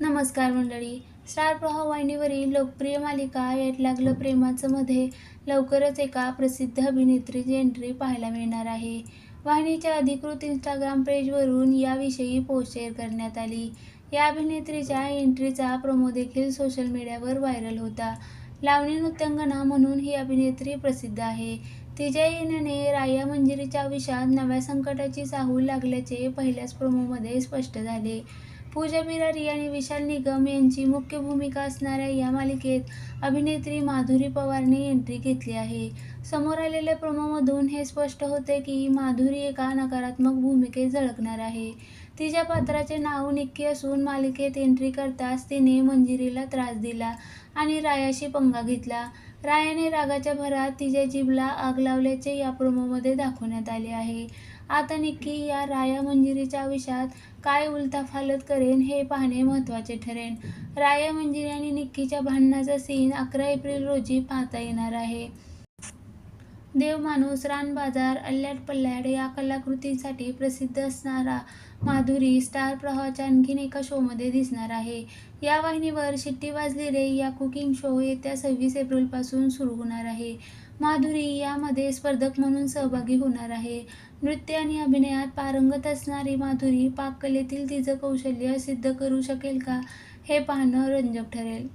नमस्कार मंडळी. स्टार प्रभाव वाहिनीवरील लोकप्रिय मालिका यात लागलं प्रेमाचं मध्ये लवकरच एका प्रसिद्ध अभिनेत्रीची एंट्री पाहायला मिळणार आहे. वाहिनीच्या अधिकृत इंस्टाग्राम पेजवरून याविषयी पोस्ट शेअर करण्यात आली. या अभिनेत्रीच्या एंट्रीचा प्रोमो देखील सोशल मीडियावर व्हायरल होता. लावणी नृत्यांगना म्हणून ही अभिनेत्री प्रसिद्ध आहे. तिच्या येण्याने राया मंजिरीच्या आयुष्यात नव्या संकटाची चाहूल लागल्याचे पहिल्याच प्रोमोमध्ये स्पष्ट झाले. पूजा मिरारी आणि विशाल निगम यांची मुख्य भूमिका असणाऱ्या या मालिकेत अभिनेत्री माधुरी पवारने एंट्री घेतली आहे. समोर आलेल्या प्रोमोमधून हे स्पष्ट होते की माधुरी एका नकारात्मक भूमिकेत झळकणार आहे. तिच्या पात्राचे नाव निक्की असून मालिकेत एंट्री करताच तिने मंजिरीला त्रास दिला आणि रायाशी पंगा घेतला. रायाने रागाच्या भरात तिच्या जीभला आग लावल्याचे या प्रोमोमध्ये दाखवण्यात आले आहे. आता निक्की या राया मंजिरीच्या आयुष्यात काय उलथाफालत करेन हे पाहणे महत्त्वाचे ठरेल राया मंजिरी आणि निक्कीच्या भांडणाचा सीन अकरा एप्रिल रोजी पाहता येणार आहे. देवमाणूस रानबाजार अल्ल्याट पल्ल्याड या कलाकृतींसाठी प्रसिद्ध असणारा माधुरी स्टार प्रवाहाच्या आणखीन एका शोमध्ये दिसणार आहे. या वाहिनीवर शिट्टी वाजली रे या कुकिंग शो येत्या सव्वीस एप्रिलपासून सुरू होणार आहे. माधुरी यामध्ये स्पर्धक म्हणून सहभागी होणार आहे. नृत्य आणि अभिनयात पारंगत असणारी माधुरी पाककलेतील तिचं कौशल्य सिद्ध करू शकेल का हे पाहणं रंजक ठरेल.